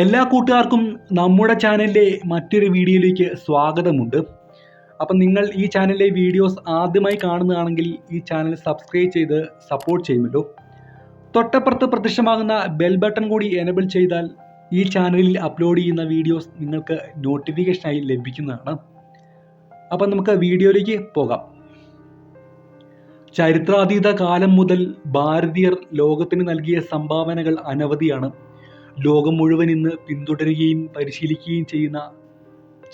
എല്ലാ കൂട്ടുകാർക്കും നമ്മുടെ ചാനലിലെ മറ്റൊരു വീഡിയോയിലേക്ക് സ്വാഗതമുണ്ട്. അപ്പം നിങ്ങൾ ഈ ചാനലിലെ വീഡിയോസ് ആദ്യമായി കാണുന്നതാണെങ്കിൽ ഈ ചാനൽ സബ്സ്ക്രൈബ് ചെയ്ത് സപ്പോർട്ട് ചെയ്യുമല്ലോ. തൊട്ടപ്പുറത്ത് പ്രത്യക്ഷമാകുന്ന ബെൽ ബട്ടൺ കൂടി എനബിൾ ചെയ്താൽ ഈ ചാനലിൽ അപ്ലോഡ് ചെയ്യുന്ന വീഡിയോസ് നിങ്ങൾക്ക് നോട്ടിഫിക്കേഷനായി ലഭിക്കുന്നതാണ്. അപ്പം നമുക്ക് വീഡിയോയിലേക്ക് പോകാം. ചരിത്രാതീത കാലം മുതൽ ഭാരതീയർ ലോകത്തിന് നൽകിയ സംഭാവനകൾ അനവധിയാണ്. ലോകം മുഴുവൻ ഇന്ന് പിന്തുടരുകയും പരിശീലിക്കുകയും ചെയ്യുന്ന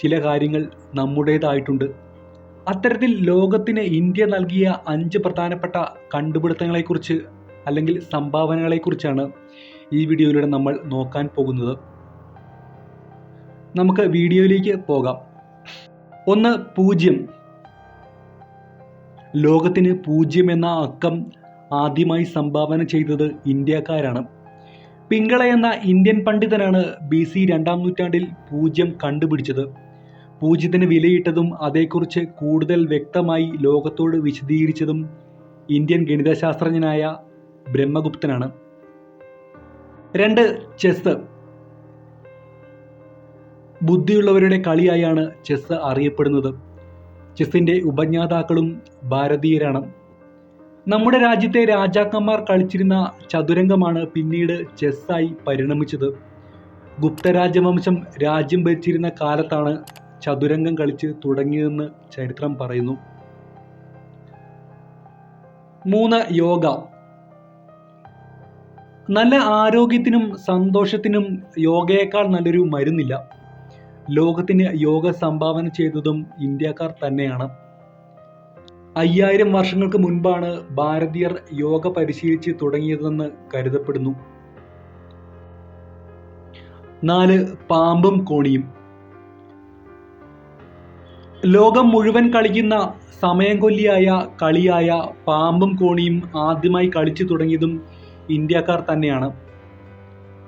ചില കാര്യങ്ങൾ നമ്മുടേതായിട്ടുണ്ട്. അത്തരത്തിൽ ലോകത്തിന് ഇന്ത്യ നൽകിയ അഞ്ച് പ്രധാനപ്പെട്ട കണ്ടുപിടുത്തങ്ങളെക്കുറിച്ച് അല്ലെങ്കിൽ സംഭാവനകളെക്കുറിച്ചാണ് ഈ വീഡിയോയിലൂടെ നമ്മൾ നോക്കാൻ പോകുന്നത്. നമുക്ക് വീഡിയോയിലേക്ക് പോകാം. ഒന്ന് പൂജ്യം. ലോകത്തിന് പൂജ്യം എന്ന അക്കം ആദ്യമായി സംഭാവന ചെയ്തത് ഇന്ത്യക്കാരാണ്. പിങ്കള എന്ന ഇന്ത്യൻ പണ്ഡിതനാണ് ബി സി രണ്ടാം നൂറ്റാണ്ടിൽ പൂജ്യം കണ്ടുപിടിച്ചത്. പൂജ്യത്തിന് വിലയിട്ടതും അതേക്കുറിച്ച് കൂടുതൽ വ്യക്തമായി ലോകത്തോട് വിശദീകരിച്ചതും ഇന്ത്യൻ ഗണിതശാസ്ത്രജ്ഞനായ ബ്രഹ്മഗുപ്തനാണ്. രണ്ട് ചെസ് ബുദ്ധിയുള്ളവരുടെ കളിയായാണ് ചെസ് അറിയപ്പെടുന്നത്. ചെസ്സിന്റെ ഉപജ്ഞാതാക്കളും ഭാരതീയരാണ്. നമ്മുടെ രാജ്യത്തെ രാജാക്കന്മാർ കളിച്ചിരുന്ന ചതുരംഗമാണ് പിന്നീട് ചെസ്സായി പരിണമിച്ചത്. ഗുപ്ത രാജവംശം രാജ്യം ഭരിച്ചിരുന്ന കാലത്താണ് ചതുരംഗം കളിച്ച് തുടങ്ങിയതെന്ന് ചരിത്രം പറയുന്നു. മൂന്ന് യോഗ. നല്ല ആരോഗ്യത്തിനും സന്തോഷത്തിനും യോഗയേക്കാൾ നല്ലൊരു മരുന്നില്ല. ലോകത്തിന് യോഗ സംഭാവന ചെയ്തതും ഇന്ത്യക്കാർ തന്നെയാണ്. അയ്യായിരം വർഷങ്ങൾക്ക് മുൻപാണ് ഭാരതീയർ യോഗ പരിശീലിച്ച് തുടങ്ങിയതെന്ന് കരുതപ്പെടുന്നു. നാല് പാമ്പും കോണിയും. ലോകം മുഴുവൻ കളിക്കുന്ന സമയം കൊല്ലിയായ കളിയായ പാമ്പും കോണിയും ആദ്യമായി കളിച്ചു തുടങ്ങിയതും ഇന്ത്യക്കാർ തന്നെയാണ്.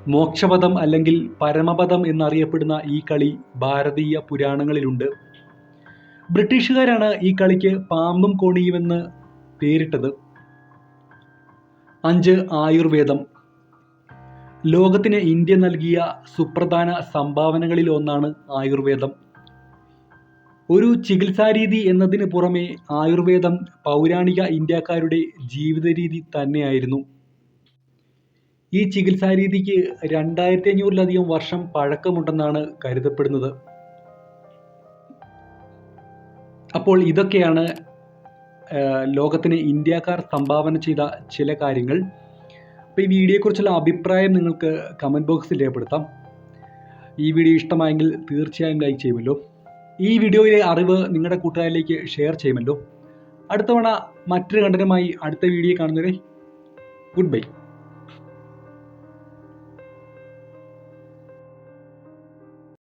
മോക്ഷപദം അല്ലെങ്കിൽ പരമപദം എന്നറിയപ്പെടുന്ന ഈ കളി ഭാരതീയ പുരാണങ്ങളിലുണ്ട്. ബ്രിട്ടീഷുകാരാണ് ഈ കളിക്ക് പാമ്പും കോണിയുമെന്ന് പേരിട്ടത്. അഞ്ച് ആയുർവേദം. ലോകത്തിന് ഇന്ത്യ നൽകിയ സുപ്രധാന സംഭാവനകളിൽ ഒന്നാണ് ആയുർവേദം. ഒരു ചികിത്സാരീതി എന്നതിന് പുറമെ ആയുർവേദം പൗരാണിക ഇന്ത്യക്കാരുടെ ജീവിത രീതി തന്നെയായിരുന്നു. ഈ ചികിത്സാരീതിക്ക് രണ്ടായിരത്തി അഞ്ഞൂറിലധികം വർഷം പഴക്കമുണ്ടെന്നാണ് കരുതപ്പെടുന്നത്. അപ്പോൾ ഇതൊക്കെയാണ് ലോകത്തിന് ഇന്ത്യക്കാർ സംഭാവന ചെയ്ത ചില കാര്യങ്ങൾ. അപ്പോൾ ഈ വീഡിയോയെക്കുറിച്ചുള്ള അഭിപ്രായം നിങ്ങൾക്ക് കമന്റ് ബോക്സിൽ രേഖപ്പെടുത്താം. ഈ വീഡിയോ ഇഷ്ടമായെങ്കിൽ തീർച്ചയായും ലൈക്ക് ചെയ്യുമല്ലോ. ഈ വീഡിയോയിലെ അറിവ് നിങ്ങളുടെ കൂട്ടുകാരിലേക്ക് ഷെയർ ചെയ്യുമല്ലോ. അടുത്തവണ മറ്റൊരു കണ്ടനുമായി അടുത്ത വീഡിയോ കാണുന്നവരെ ഗുഡ് ബൈ.